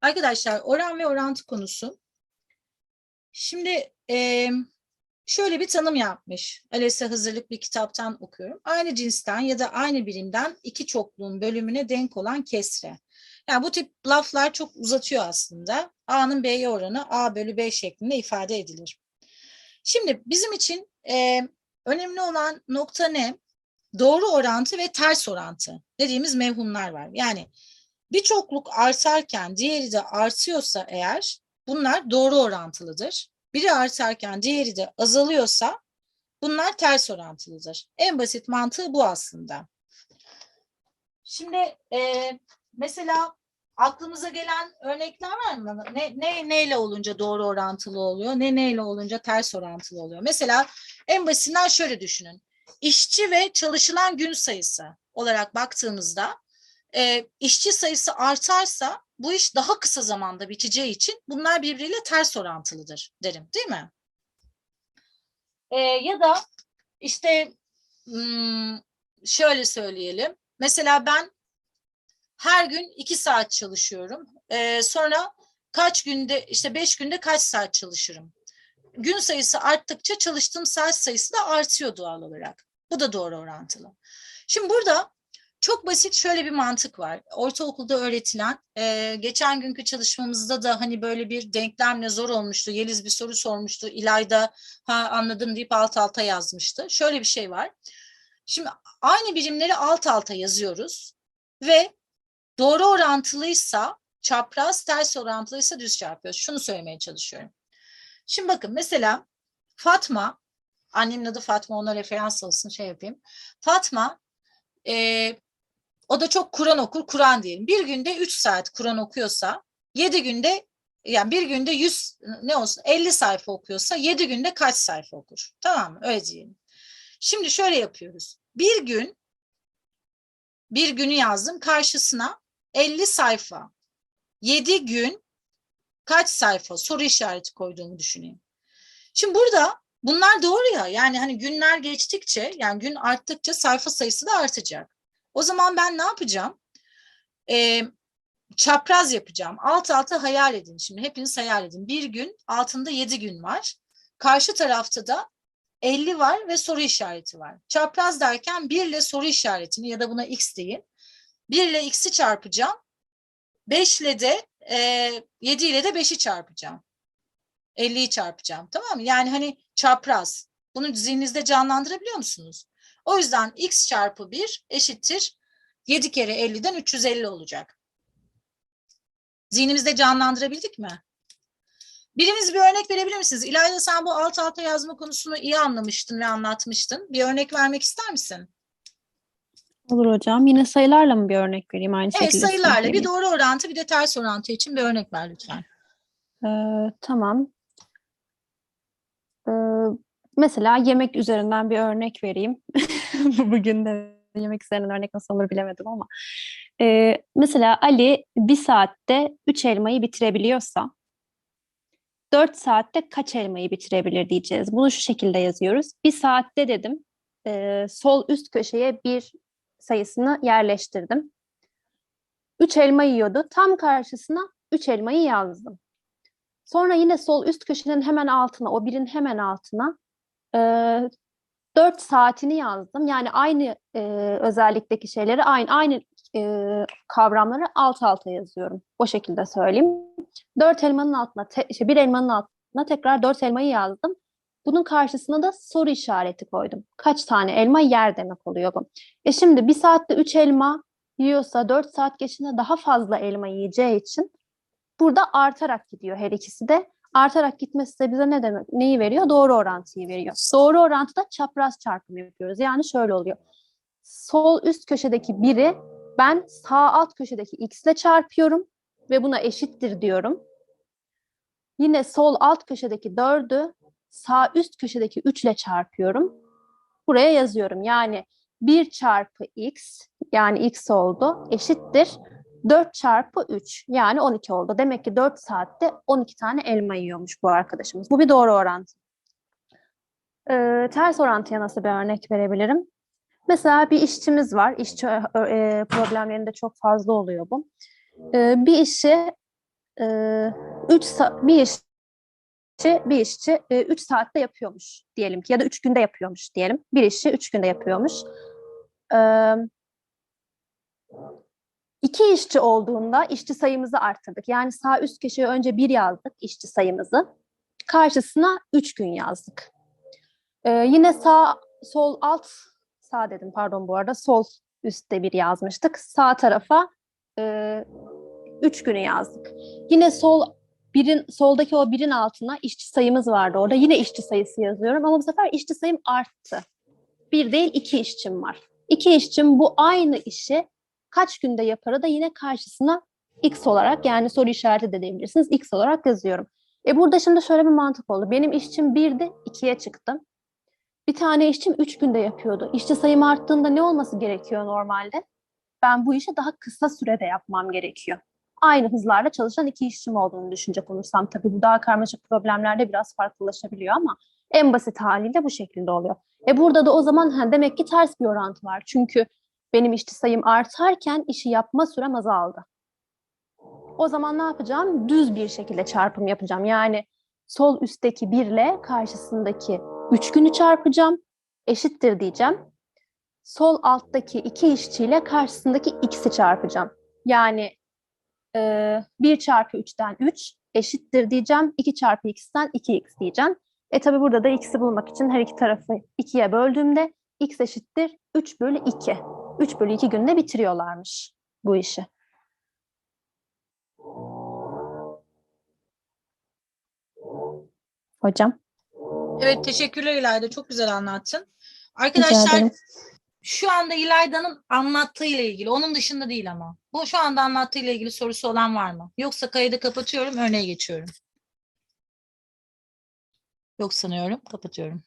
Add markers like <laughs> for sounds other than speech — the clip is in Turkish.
Arkadaşlar oran ve orantı konusu. Şimdi e, şöyle bir tanım yapmış. ALES'e hazırlık bir kitaptan okuyorum. Aynı cinsten ya da aynı birimden iki çokluğun bölümüne denk olan kesre. Yani bu tip laflar çok uzatıyor aslında. A'nın B'ye oranı A bölü B şeklinde ifade edilir. Şimdi bizim için e, önemli olan nokta ne? Doğru orantı ve ters orantı dediğimiz mevhumlar var. Yani bir çokluk artarken diğeri de artıyorsa eğer bunlar doğru orantılıdır. Biri artarken diğeri de azalıyorsa bunlar ters orantılıdır. En basit mantığı bu aslında. Şimdi e, mesela aklımıza gelen örnekler var mı? Ne, ne neyle olunca doğru orantılı oluyor, ne neyle olunca ters orantılı oluyor? Mesela en basitinden şöyle düşünün. İşçi ve çalışılan gün sayısı olarak baktığımızda e, işçi sayısı artarsa bu iş daha kısa zamanda biteceği için bunlar birbiriyle ters orantılıdır derim değil mi? E, ya da işte şöyle söyleyelim. Mesela ben her gün iki saat çalışıyorum. E, sonra kaç günde işte beş günde kaç saat çalışırım? Gün sayısı arttıkça çalıştığım saat sayısı da artıyor doğal olarak. Bu da doğru orantılı. Şimdi burada çok basit şöyle bir mantık var. Ortaokulda öğretilen, e, geçen günkü çalışmamızda da hani böyle bir denklemle zor olmuştu. Yeliz bir soru sormuştu. İlayda ha anladım deyip alt alta yazmıştı. Şöyle bir şey var. Şimdi aynı birimleri alt alta yazıyoruz ve doğru orantılıysa çapraz, ters orantılıysa düz çarpıyoruz. Şunu söylemeye çalışıyorum. Şimdi bakın mesela Fatma, annemin adı Fatma ona referans olsun şey yapayım. Fatma e, o da çok Kur'an okur, Kur'an diyelim. Bir günde 3 saat Kur'an okuyorsa, 7 günde yani bir günde 100 ne olsun 50 sayfa okuyorsa 7 günde kaç sayfa okur? Tamam mı? Öyle diyelim. Şimdi şöyle yapıyoruz. Bir gün bir günü yazdım karşısına 50 sayfa. 7 gün kaç sayfa soru işareti koyduğumu düşüneyim. Şimdi burada bunlar doğru ya yani hani günler geçtikçe yani gün arttıkça sayfa sayısı da artacak. O zaman ben ne yapacağım? Ee, çapraz yapacağım. Alt alta hayal edin. Şimdi hepiniz hayal edin. Bir gün altında yedi gün var. Karşı tarafta da 50 var ve soru işareti var. Çapraz derken 1 ile soru işaretini ya da buna x deyin. 1 ile x'i çarpacağım. 5 ile de e, 7 ile de 5'i çarpacağım. 50'yi çarpacağım. Tamam mı? Yani hani çapraz. Bunu zihninizde canlandırabiliyor musunuz? O yüzden x çarpı 1 eşittir 7 kere 50'den 350 olacak. Zihnimizde canlandırabildik mi? Biriniz bir örnek verebilir misiniz? İlayda sen bu alt alta yazma konusunu iyi anlamıştın ve anlatmıştın. Bir örnek vermek ister misin? Olur hocam. Yine sayılarla mı bir örnek vereyim aynı Evet şekilde? sayılarla bir doğru orantı bir de ters orantı için bir örnek ver lütfen. Ee, tamam. Mesela yemek üzerinden bir örnek vereyim. <laughs> Bugün de yemek üzerinden örnek nasıl olur bilemedim ama. Ee, mesela Ali bir saatte üç elmayı bitirebiliyorsa dört saatte kaç elmayı bitirebilir diyeceğiz. Bunu şu şekilde yazıyoruz. Bir saatte dedim. ee, sol üst köşeye bir sayısını yerleştirdim. Üç elma yiyordu. Tam karşısına üç elmayı yazdım. Sonra yine sol üst köşenin hemen altına, o birin hemen altına e, 4 saatini yazdım. Yani aynı e, özellikteki şeyleri, aynı aynı e, kavramları alt alta yazıyorum. O şekilde söyleyeyim. 4 elmanın altına, te, işte bir elmanın altına tekrar 4 elmayı yazdım. Bunun karşısına da soru işareti koydum. Kaç tane elma yer demek oluyor bu. E şimdi bir saatte 3 elma yiyorsa 4 saat geçtiğinde daha fazla elma yiyeceği için burada artarak gidiyor her ikisi de. Artarak gitmesi de bize ne demek, neyi veriyor? Doğru orantıyı veriyor. Doğru orantıda çapraz çarpım yapıyoruz. Yani şöyle oluyor. Sol üst köşedeki biri ben sağ alt köşedeki x ile çarpıyorum ve buna eşittir diyorum. Yine sol alt köşedeki 4'ü sağ üst köşedeki 3 ile çarpıyorum. Buraya yazıyorum. Yani 1 çarpı x yani x oldu eşittir 4 çarpı 3 yani 12 oldu. Demek ki 4 saatte 12 tane elma yiyormuş bu arkadaşımız. Bu bir doğru orantı. Ee, ters orantıya nasıl bir örnek verebilirim? Mesela bir işçimiz var. İşçi e, problemlerinde çok fazla oluyor bu. Ee, bir işi e, üç bir işçi bir işçi 3 saatte yapıyormuş diyelim ki ya da 3 günde yapıyormuş diyelim. Bir işçi 3 günde yapıyormuş. E, iki işçi olduğunda işçi sayımızı arttırdık. Yani sağ üst köşeye önce 1 yazdık işçi sayımızı. Karşısına 3 gün yazdık. E, yine sağ sol alt sağ dedim pardon bu arada sol üstte bir yazmıştık. Sağ tarafa e, üç günü yazdık. Yine sol birin soldaki o birin altına işçi sayımız vardı orada. Yine işçi sayısı yazıyorum ama bu sefer işçi sayım arttı. Bir değil iki işçim var. İki işçim bu aynı işi kaç günde yaparı da yine karşısına x olarak yani soru işareti de diyebilirsiniz x olarak yazıyorum. E burada şimdi şöyle bir mantık oldu. Benim işçim birdi, ikiye çıktı. Bir tane işçim üç günde yapıyordu. İşçi sayım arttığında ne olması gerekiyor normalde? Ben bu işi daha kısa sürede yapmam gerekiyor. Aynı hızlarla çalışan iki işçim olduğunu düşünecek olursam tabii bu daha karmaşık problemlerde biraz farklılaşabiliyor ama en basit haliyle bu şekilde oluyor. E burada da o zaman ha, demek ki ters bir orantı var. Çünkü benim işçi sayım artarken işi yapma sürem azaldı. O zaman ne yapacağım? Düz bir şekilde çarpım yapacağım. Yani sol üstteki 1 ile karşısındaki 3 günü çarpacağım. Eşittir diyeceğim. Sol alttaki 2 işçiyle karşısındaki x'i çarpacağım. Yani e, 1 çarpı 3'ten 3 eşittir diyeceğim. 2 çarpı x'ten 2x diyeceğim. E tabi burada da x'i bulmak için her iki tarafı 2'ye böldüğümde x eşittir 3 bölü 2. 3 bölü 2 günde bitiriyorlarmış bu işi. Hocam. Evet teşekkürler İlayda. Çok güzel anlattın. Arkadaşlar şu anda İlayda'nın anlattığıyla ilgili, onun dışında değil ama. Bu şu anda anlattığıyla ilgili sorusu olan var mı? Yoksa kaydı kapatıyorum, örneğe geçiyorum. Yok sanıyorum, kapatıyorum.